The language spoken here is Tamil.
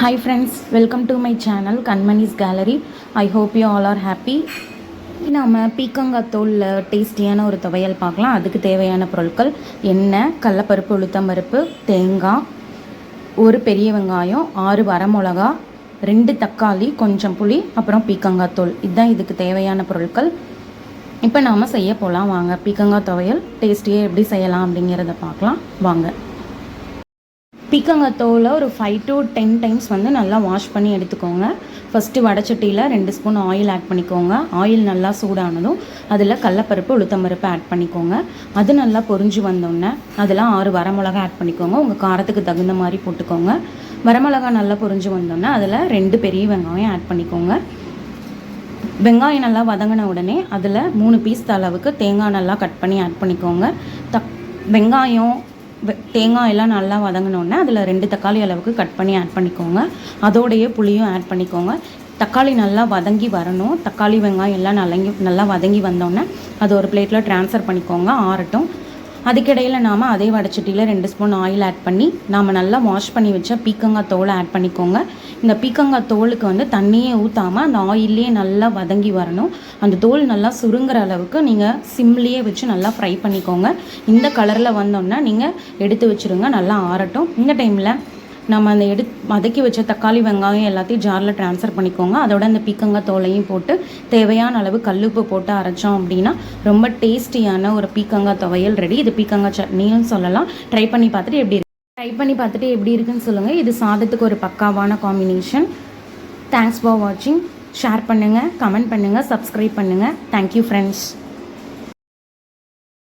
Hi friends welcome to my channel Kanmani's gallery I hope you all are happy நாம் நம்ம பீக்கங்காத்தூளில் டேஸ்டியான ஒரு துவையல் பார்க்கலாம். அதுக்கு தேவையான பொருட்கள் எண்ணெய் கடலப்பருப்பு உளுத்தம்பருப்பு தேங்காய் ஒரு பெரிய வெங்காயம் ஆறு வரமிளகா ரெண்டு தக்காளி கொஞ்சம் புளி அப்புறம் பீக்கங்காத்தூள். இதுதான் இதுக்கு தேவையான பொருட்கள். இப்போ நாம் செய்ய போகலாம் வாங்க பீக்கங்காய் துவையல் டேஸ்டியாக எப்படி செய்யலாம் அப்படிங்கிறத பார்க்கலாம். வாங்க. பீக்கங்காய் தோலை ஒரு ஃபைவ் டு டென் டைம்ஸ் வந்து நல்லா வாஷ் பண்ணி எடுத்துக்கோங்க. ஃபஸ்ட்டு வடச்சட்டியில் ரெண்டு ஸ்பூன் ஆயில் ஆட் பண்ணிக்கோங்க. ஆயில் நல்லா சூடானதும் அதில் கடலப்பருப்பு உளுத்தம்பருப்பு ஆட் பண்ணிக்கோங்க. அது நல்லா பொரிஞ்சு வந்தோடனே அதில் ஆறு வரமிளகா ஆட் பண்ணிக்கோங்க. உங்கள் காரத்துக்கு தகுந்த மாதிரி போட்டுக்கோங்க. வரமிளகா நல்லா பொரிஞ்சு வந்தோடனே அதில் ரெண்டு பெரிய வெங்காயம் ஆட் பண்ணிக்கோங்க. வெங்காயம் நல்லா வதங்கின உடனே அதில் மூணு பீஸ் அளவுக்கு தேங்காய் நல்லா கட் பண்ணி ஆட் பண்ணிக்கோங்க. தக் வெங்காயம் தேங்காய் எல்லாம் நல்லா வதங்கினோடனே அதில் ரெண்டு தக்காளி அளவுக்கு கட் பண்ணி ஆட் பண்ணிக்கோங்க. அதோடைய புளியும் ஆட் பண்ணிக்கோங்க. தக்காளி நல்லா வதங்கி வரணும். தக்காளி வெங்காயம் எல்லாம் நலங்கி நல்லா வதங்கி வந்தோடனே அது ஒரு பிளேட்டில் ட்ரான்ஸ்ஃபர் பண்ணிக்கோங்க. ஆறட்டும். அதுக்கிடையில் நாம் அதே வடச்சட்டியில் ரெண்டு ஸ்பூன் ஆயில் ஆட் பண்ணி நாம் நல்லா வாஷ் பண்ணி வச்ச பீக்கங்காய் தோலை ஆட் பண்ணிக்கோங்க. இந்த பீக்கங்காய் தோலுக்கு வந்து தண்ணியே ஊற்றாமல் அந்த ஆயிலே நல்லா வதங்கி வரணும். அந்த தோல் நல்லா சுருங்குற அளவுக்கு நீங்கள் சிம்லேயே வச்சு நல்லா ஃப்ரை பண்ணிக்கோங்க. இந்த கலரில் வந்தோன்னே நீங்கள் எடுத்து வச்சுருங்க நல்லா ஆறட்டும். இந்த டைமில் நம்ம அந்த எடு மதக்கி வச்ச தக்காளி வெங்காயம் எல்லாத்தையும் ஜாரில் ட்ரான்ஸ்ஃபர் பண்ணிக்கோங்க. அதோட அந்த பீக்கங்காய் தோலையும் போட்டு தேவையான அளவு கல்லுப்பு போட்டு அரைச்சோம் அப்படின்னா ரொம்ப டேஸ்டியான ஒரு பீக்கங்காய் துவையல் ரெடி இது பீக்கங்காய் சட்னியும் சொல்லலாம். ட்ரை பண்ணி பார்த்துட்டு எப்படி இருக்கு. ட்ரை பண்ணி பார்த்துட்டு எப்படி இருக்குன்னு சொல்லுங்கள் இது சாதத்துக்கு ஒரு பக்காவான காம்பினேஷன் தேங்க்ஸ் ஃபார் வாட்சிங் ஷேர் பண்ணுங்கள் கமெண்ட் பண்ணுங்கள் சப்ஸ்கிரைப் பண்ணுங்கள் தேங்க்யூ ஃப்ரெண்ட்ஸ்